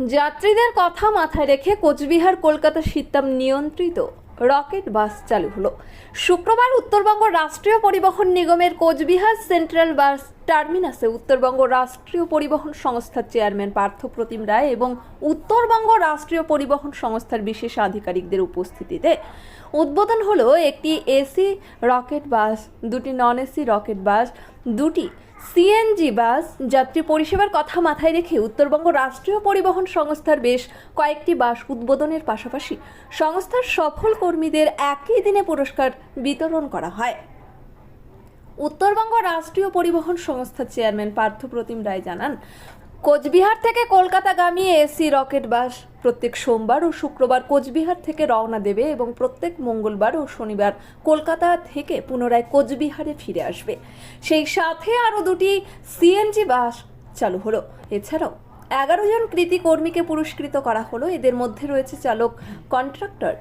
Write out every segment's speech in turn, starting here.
যাত্রীদের কথা মাথায় রেখে কোচবিহার কলকাতা শীতাম নিয়ন্ত্রিত। রকেট বাস চালু হলো। শুক্রবার উত্তরবঙ্গ রাষ্ট্রীয় পরিবহন নিগমের কোচবিহার সেন্ট্রাল বাস টার্মিনাসে উত্তরবঙ্গ রাষ্ট্রীয় পরিবহন সংস্থার চেয়ারম্যান পার্থ প্রতিম রায় এবং উত্তরবঙ্গ রাষ্ট্রীয় পরিবহন সংস্থার বিশেষ আধিকারিকদের উপস্থিতিতে উদ্বোধন হলো একটি এসি রকেট বাস, দুটি নন এসি রকেট বাস, দুটি সিএনজি বাস যাত্রী পরিষেবার কথা মাথায় রেখে উত্তরবঙ্গ রাষ্ট্রীয় পরিবহন সংস্থার বেশ কয়েকটি বাস উদ্বোধনের পাশাপাশি সংস্থার সফল কর্মীদের একই দিনে পুরস্কার বিতরণ করা হয়। উত্তরবঙ্গ রাষ্ট্রীয় পরিবহন সংস্থার চেয়ারম্যান পার্থ প্রতিম রায় জানান কোচবিহার থেকে কলকাতাগামী এসি রকেট বাস। প্রত্যেক সোমবার ও শুক্রবার কোচবিহার থেকে রওনা দেবে এবং প্রত্যেক মঙ্গলবার ও শনিবার কলকাতা থেকে পুনরায় কোচবিহারে ফিরে আসবে। সেই সাথে আরও দুটি সিএনজি বাস চালু হলো। এছাড়াও এগারো জন কৃতি কর্মীকে পুরস্কৃত করা হলো। এদের মধ্যে রয়েছে চালক, কন্ট্রাক্টর,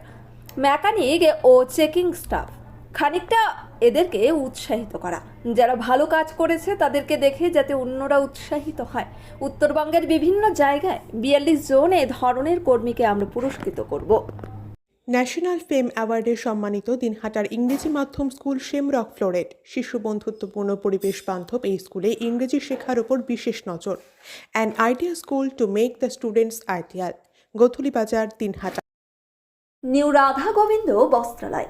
মেকানিক ও চেকিং স্টাফ। খানিকটা এদেরকে উৎসাহিত করা। যারা ভালো কাজ করেছে তাদেরকে দেখে যাতে অন্যরা উৎসাহিত হয়। উত্তরবঙ্গের বিভিন্ন জায়গায় বিয়াল্লিশ জন এ ধরনের কর্মীকে আমরা পুরস্কৃত করব। ন্যাশনাল ফেম অ্যাওয়ার্ডে সম্মানিত দিনহাটার ইংরেজি মাধ্যম স্কুল শেমরক ফ্লোরেট শিশু বন্ধুত্বপূর্ণ পরিবেশ বান্ধব এই স্কুলে ইংরেজি শেখার ওপর বিশেষ নজর। An idea school to make the students ideal Gothuli Bazar Dinhata. New Radha Gobinda Bastralaya.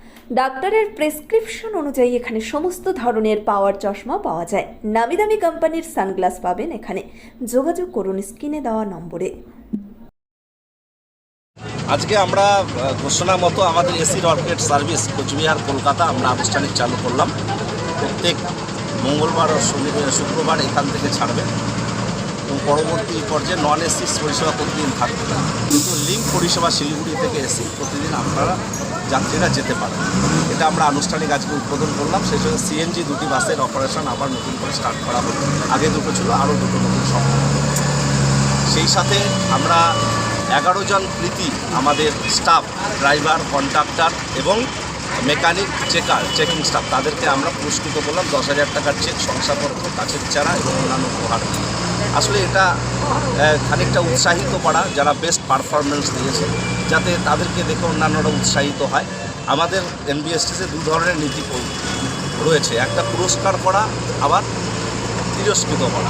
ডাক্তারের প্রেসক্রিপশন অনুযায়ী এখানে সমস্ত ধরনের পাওয়ার চশমা পাওয়া যায়। নামি দামি কোম্পানির সানগ্লাস পাবেন এখানে। যোগাযোগ করুন স্ক্রিনে দেওয়া নম্বরে। আজকে আমরা ঘোষণা মতো আমাদের AC rocket service Coochbehar, Kolkata আমরা আনুষ্ঠানিক চালু করলাম। প্রত্যেক মঙ্গলবার ও শুক্রবার এখান থেকে ছাড়বে। এবং পরবর্তী পর্যায়ে নন এসি পরিষেবা প্রতিদিন থাকবে। কিন্তু লিঙ্ক পরিষেবা শিলিগুড়ি থেকে এসি প্রতিদিন আপনারা যাত্রীরা যেতে পারেন। এটা আমরা আনুষ্ঠানিক আজকে উদ্বোধন করলাম। সেই জন্য সিএনজি দুটি বাসের অপারেশন আবার নতুন করে স্টার্ট করা হলো আগে দুটো ছিল, আরও দুটো নতুন সম্ভব সেই সাথে আমরা এগারো জন কৃতি, আমাদের স্টাফ ড্রাইভার কন্ট্রাক্টর এবং মেকানিক চেকার চেকিং স্টাফ তাদেরকে আমরা পুরস্কৃত করলাম। দশ হাজার টাকার চেক শংসাপত্র, কাছের চারা এবং অন্যান্য উপহার। আসলে এটা খানিকটা উৎসাহিত করা যারা বেস্ট পারফরমেন্স দিয়েছে, যাতে তাদেরকে দেখে অন্যান্যরা উৎসাহিত হয়। আমাদের এনবিএসটিসে দু ধরনের নীতি রয়েছে। একটা পুরস্কার করা, আবার তিরস্কৃত করা।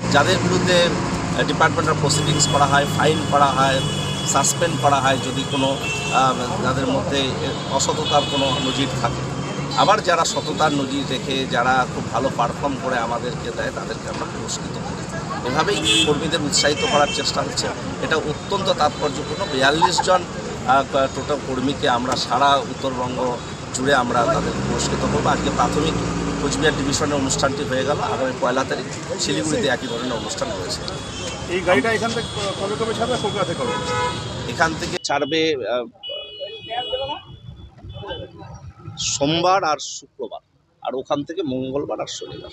যাদের বিরুদ্ধে ডিপার্টমেন্ট অফ প্রসিডিংস করা হয় ফাইন করা হয় সাসপেন্ড করা হয়, যদি কোনো যাদের মধ্যে অসততার কোনো নজির থাকে। আবার যারা সততার নজির রেখে, যারা খুব ভালো পারফর্ম করে আমাদেরকে দেয়, তাদেরকে আমরা পুরস্কৃত করি। এভাবেই কর্মীদের উৎসাহিত করার চেষ্টা হচ্ছে। এটা অত্যন্ত তাৎপর্যপূর্ণ। বিয়াল্লিশ জন টোটাল কর্মীকে আমরা সারা উত্তরবঙ্গ জুড়ে আমরা তাদের পুরস্কৃত করব। আজকে প্রাথমিক কোচবিহার ডিভিশনের অনুষ্ঠানটি হয়ে গেল। আগামী পয়লা তারিখ শিলিগুড়িতে একই ধরনের অনুষ্ঠান রয়েছে। এই গাড়িটা এখান থেকে কবে কবে ছাড়বে কলকাতা কবে? এখান থেকে ছাড়বে সোমবার আর শুক্রবার। আর ওখান থেকে মঙ্গলবার আর শনিবার।